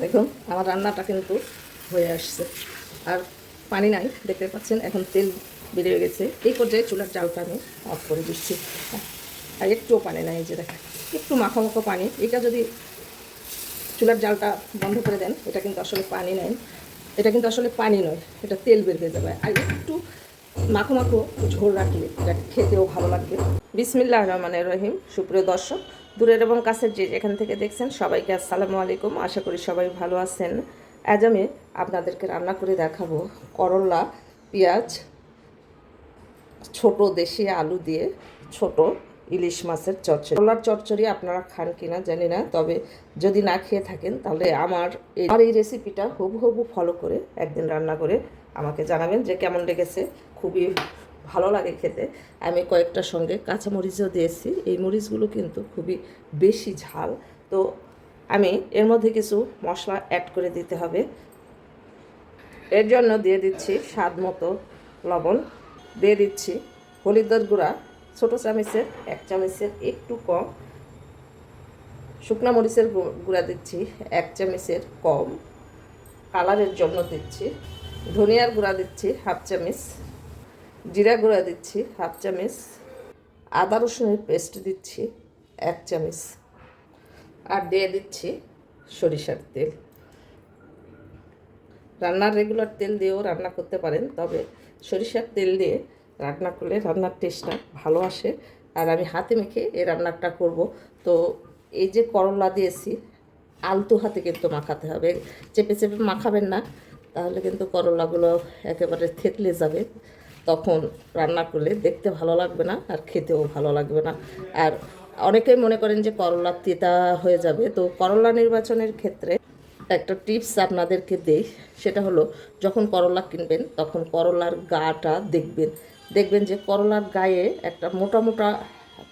দেখুন, আমার রান্নাটা কিন্তু হয়ে আসছে। আর পানি নাই, দেখতে পাচ্ছেন, এখন তেল বেরিয়ে গেছে। এই পর্যায়ে চুলার জালটা আমি অফ করে দিচ্ছি। আর একটুও পানি নাই যে দেখেন, একটু মাখো মাখো পানি। এটা যদি চুলার জালটা বন্ধ করে দেন, এটা কিন্তু আসলে পানি নয় এটা কিন্তু আসলে পানি নয়, এটা তেল বের হয়ে যাবে। আর একটু মাখো মাখো ঝোল রাখলে, এটা খেতেও ভালো লাগবে। বিসমিল্লাহ রহমানের রহিম, সুপ্রিয় দর্শক দূরের এবং কাছের যে যেখান থেকে দেখছেন সবাইকে আসসালামু আলাইকুম। আশা করি সবাই ভালো আছেন। আজ আমি আপনাদেরকে রান্না করে দেখাবো করলা, পেঁয়াজ, ছোট দেশি আলু দিয়ে ছোট ইলিশ মাছের চচ্চড়ি। করলার চচ্চড়ি আপনারা খান কিনা জানি না, তবে যদি না খেয়ে থাকেন তাহলে আমার এই আমার এই রেসিপিটা হুবহু হুবু ফলো করে একদিন রান্না করে আমাকে জানাবেন যে কেমন লেগেছে। খুবই ভালো লাগে খেতে। আমি কয়েকটার সঙ্গে কাঁচা মরিচও দিয়েছি। এই মরিচগুলো কিন্তু খুবই বেশি ঝাল। তো আমি এর মধ্যে কিছু মশলা অ্যাড করে দিতে হবে। এর জন্য দিয়ে দিচ্ছি স্বাদ মতো লবণ। দিয়ে দিচ্ছি হলুদের গুঁড়া, ছোটো চামচের, এক চামচের একটু কম। শুকনো মরিচের গুঁড়া দিচ্ছি এক চামচের কম। কালারের জন্য দিচ্ছি। ধনিয়ার গুঁড়া দিচ্ছি হাফ চামচ। জিরা গুঁড়া দিচ্ছি, হাফ চামচ। আদা রসুনের পেস্ট দিচ্ছি, এক চামচ। আর দিয়ে দিচ্ছি সরিষার তেল। রান্নার রেগুলার তেল দিয়েও রান্না করতে পারেন, তবে সরিষার তেল দিয়ে রান্না করলে রান্নার টেস্টটা ভালো আসে। আর আমি হাতে মেখে এই রান্নাটা করব। তো এই যে করলা দিয়েছি, আলতু হাতে কিন্তু মাখাতে হবে। চেপে চেপে মাখাবেন না, তাহলে কিন্তু করলাগুলো একেবারে থেতলে যাবে। তখন রান্না করলে দেখতে ভালো লাগবে না আর খেতেও ভালো লাগবে না। আর অনেকেই মনে করেন যে করলা তেতা হয়ে যাবে। তো করলা নির্বাচনের ক্ষেত্রে একটা টিপস আপনাদেরকে দেই, সেটা হলো যখন করলা কিনবেন তখন করলার গাটা দেখবেন। দেখবেন যে করলার গায়ে একটা মোটা মোটা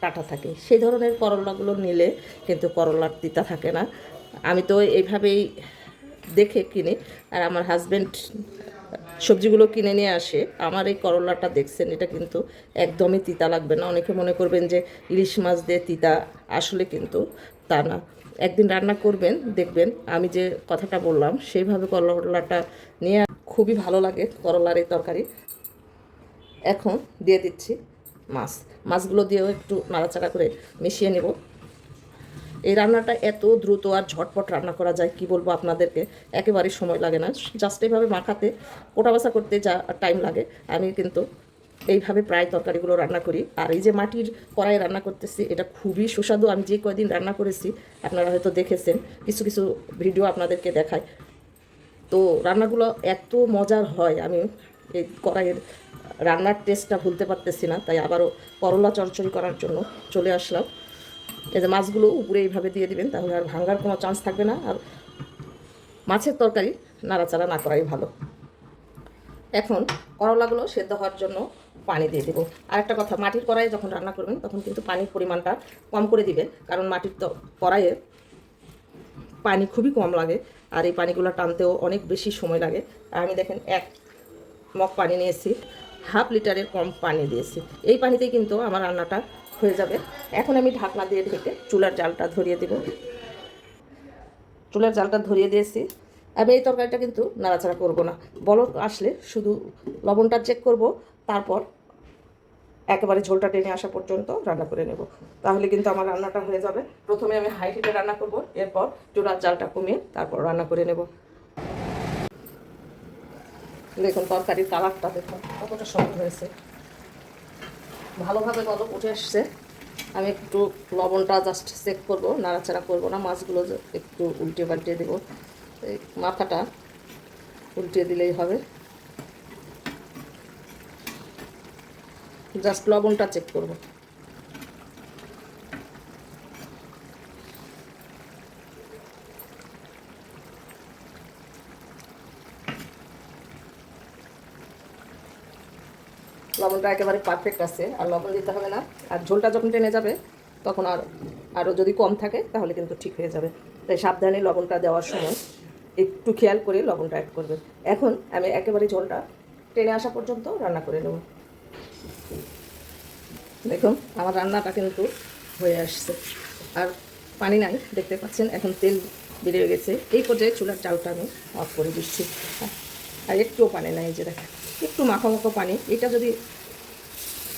কাটা থাকে। সেই ধরনের করলাগুলো নিলে কিন্তু করলার তিতা থাকে না। আমি তো এইভাবেই দেখে কিনি। আর আমার হাজব্যান্ড সবজিগুলো কিনে নিয়ে আসে। আমার এই করলাটা দেখছেন, এটা কিন্তু একদমই তিতা লাগবে না। অনেকে মনে করবেন যে ইলিশ মাছ দিয়ে তিতা, আসলে কিন্তু তা না। একদিন রান্না করবেন, দেখবেন। আমি যে কথাটা বললাম, সেইভাবে করলাটা নিয়ে খুবই ভালো লাগে করলার এই তরকারি। এখন দিয়ে দিচ্ছি মাছ। মাছগুলো দিয়েও একটু নাড়াচাড়া করে মিশিয়ে নেব। এই রান্নাটা এত দ্রুত আর ঝটপট রান্না করা যায়, কি বলব আপনাদেরকে? একেবারে সময় লাগে না। জাস্ট এইভাবে মাখাতে, কোটা বাসা করতে যা টাইম লাগে। আমি কিন্তু এইভাবে প্রায় তরকারিগুলো রান্না করি। আর এই যে মাটির কড়াই রান্না করতেছি, এটা খুবই সুস্বাদু। আমি যে কয়দিন রান্না করেছি, আপনারা হয়তো দেখেছেন, কিছু কিছু ভিডিও আপনাদেরকে দেখায়। তো রান্নাগুলো এত মজার হয়, আমি এই কড়াইয়ের রান্নার টেস্টটা ভুলতে পারতেছি না। তাই আবারও করলা চরচড়ি করার জন্য চলে আসলাম। এই যে মাছগুলো উপরে এইভাবে দিয়ে দিবেন, তাহলে আর ভাঙার কোনো চান্স থাকবে না। আর মাছের তরকারি নাড়াচাড়া না করাই ভালো। এখন করলাগুলো সেদ্ধ হওয়ার জন্য পানি দিয়ে দেবো। আর একটা কথা, মাটির কড়াইয়ে যখন রান্না করবেন, তখন কিন্তু পানির পরিমাণটা কম করে দিবেন, কারণ মাটির তো কড়াইয়ে পানি খুবই কম লাগে, আর এই পানিগুলো টানতেও অনেক বেশি সময় লাগে। আর আমি দেখেন, এক মগ পানি নিয়েছি, হাফ লিটারের কম পানি দিয়েছি। এই পানিতেই কিন্তু আমার রান্নাটা হয়ে যাবে। এখন আমি ঢাকনা দিয়ে ঢেকে চুলার জালটা ধরিয়ে দেব। চুলার জালটা ধরিয়ে দিয়েছি। আমি এই তরকারিটা কিন্তু নাড়াচাড়া করব না। বলক আসলে শুধু লবণটা চেক করব, তারপর একেবারে ঝোলটা টেনে আসা পর্যন্ত রান্না করে নেব। তাহলে কিন্তু আমার রান্নাটা হয়ে যাবে। প্রথমে আমি হাই হিটে রান্না করব, এরপর চুলার জালটা কমিয়ে তারপর রান্না করে নেব। দেখুন তরকারির কালারটা দেখুন, কতটা সুন্দর হয়েছে। ভালোভাবে বলক উঠে আসছে। আমি একটু লবণটা জাস্ট চেক করব, নাড়াচাড়া করব না, মাছগুলো একটু উল্টে পাল্টে দেবো। এই মাথাটা উল্টে দিলেই হবে। জাস্ট লবণটা চেক করব। লবণটা একেবারে পারফেক্ট আছে, আর লবণ দিতে হবে না। আর ঝোলটা যখন টেনে যাবে, তখন আর আরও যদি কম থাকে, তাহলে কিন্তু ঠিক হয়ে যাবে। তাই সাবধানে লবণটা দেওয়ার সময় একটু খেয়াল করে লবণটা অ্যাড করবেন। এখন আমি একেবারে ঝোলটা টেনে আসা পর্যন্ত রান্না করে নেব। দেখুন, আমার রান্নাটা কিন্তু হয়ে আসছে। আর পানি নাই, দেখতে পাচ্ছেন, এখন তেল বেরিয়ে গেছে। এই পর্যায়ে চুলার চালটা আমি অফ করে দিচ্ছি। আর একটুও পানি নাই যে দেখেন। একটু মাখো মাখো পানি। এটা যদি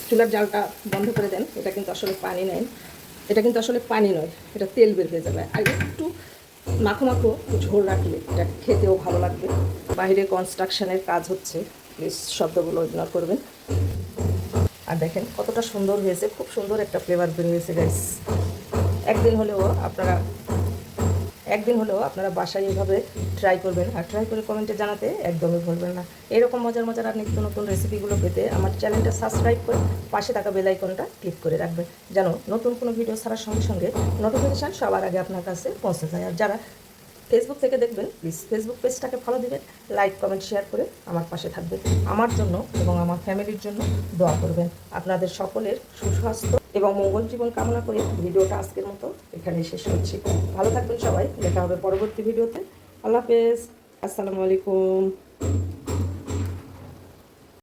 চুলার জালটা বন্ধ করে দেন, এটা কিন্তু আসলে পানি নেয়। এটা কিন্তু আসলে পানি নয়, এটা তেল বের হয়ে যাবে। আর একটু মাখো মাখো ঝোল রাখলে এটা খেতেও ভালো লাগবে। বাইরে কনস্ট্রাকশনের কাজ হচ্ছে প্লিজ শব্দগুলো ইগনোর করবেন। আর দেখেন কতটা সুন্দর হয়েছে, খুব সুন্দর একটা ফ্লেভার বের হয়েছে গাইস একদিন হলেও আপনারা একদিন হলেও আপনারা বাসায় এইভাবে ট্রাই করবেন। আর ট্রাই করে কমেন্টে জানাতে একদমই ভুলবেন না। এরকম মজার মজার আর নিত্য নতুন রেসিপিগুলো পেতে আমার চ্যানেলটা সাবস্ক্রাইব করে পাশে থাকা বেল আইকনটা ক্লিক করে রাখবেন। যেন নতুন কোনো ভিডিও ছাড়ার সঙ্গে সঙ্গে নোটিফিকেশান সবার আগে আপনার কাছে পৌঁছে যায়। আর যারা ফেসবুক থেকে দেখবেন প্লিজ ফেসবুক পেজটাকে ফলো দিবেন লাইক কমেন্ট শেয়ার করে আমার পাশে থাকবেন। আমার জন্য এবং আমার ফ্যামিলির জন্য দোয়া করবেন। আপনাদের সকলের সুস্বাস্থ্য। এবং মঙ্গল জীবন কামনা করে ভিডিওটা আজকের মতো এখানে শেষ করছি। ভালো থাকবেন সবাই। দেখা হবে পরবর্তী ভিডিওতে। আল্লাহ হাফেজ। আসসালামু আলাইকুম।